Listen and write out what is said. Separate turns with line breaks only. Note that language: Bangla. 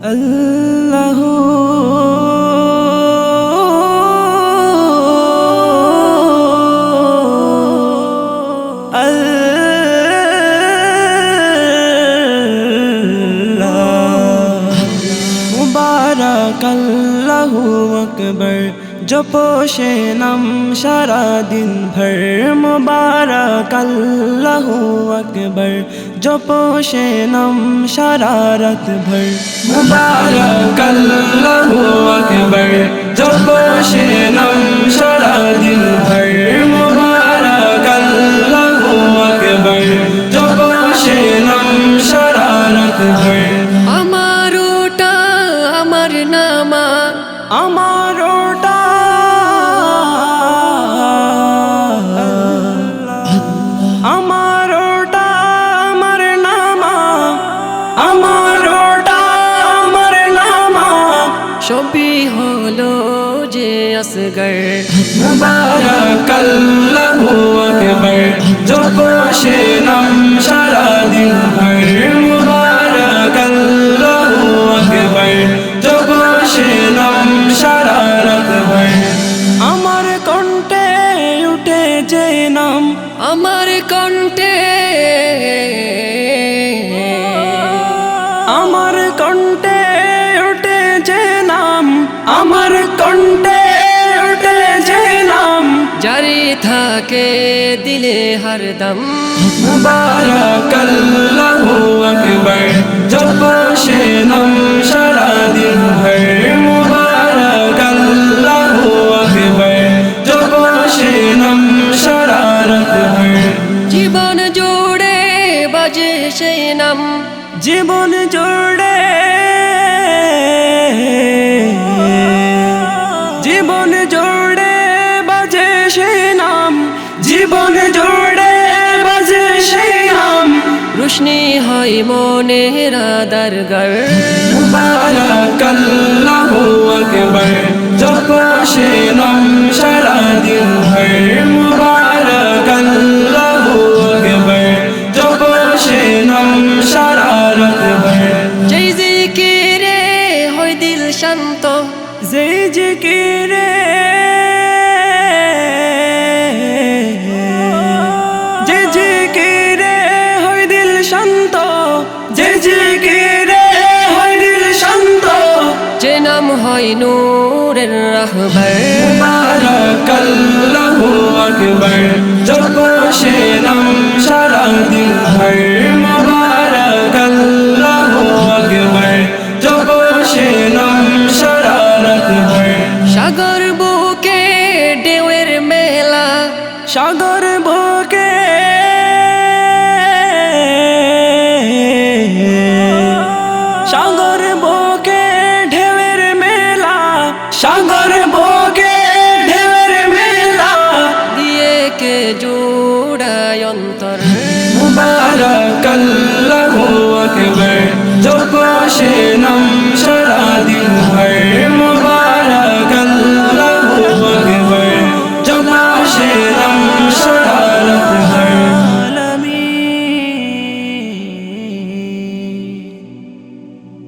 আল্লাহ মুবারক আল্লাহু আকবর জপো সে নাম সারা দিন ভর মুবারক আল্লাহু আকবর জপো সে নাম সারা রাত ভর মুবারক আল্লাহু আকবর জপো
যে আসগর
মুবারক আল্লাহু আকবার জপ সে নাম সারা দিন ভর মুবারক আল্লাহু আকবার জপ সে নাম সারা রাত ভর আমার কণ্ঠে উঠে যে নাম।
আমার কণ্ঠে।
আমার কণ্ঠে উঠে যে নাম। আমার কণ্ঠে
থাকে দিলে হরদম
মুবারক আল্লাহু আকবার জপ সে নাম সারা দিন ভর। মুবারক আল্লাহু আকবার জপ সে নাম সারা রাত ভর।
জীবন জুড়ে বাজে নাম।
জীবন
রোশনি হয় মনে রাদার গর
মুবারক আল্লাহু আকবার যখন সে নাম সারা শান্ত যে জিকিরে হয় দিল শান্ত যে নাম হয় নূরের রাহবর।
মুবারকাল্লাহু আকবার জপ সে নাম
সারা দিন ভর মুবারকাল্লাহু আকবার জপ সে নাম সারা রাত ভর সাগর
বুকে ঢেউয়ের মেলা সাগর পোড়ায় অন্তর
মুবারক আল্লাহু আকবার জোপাশে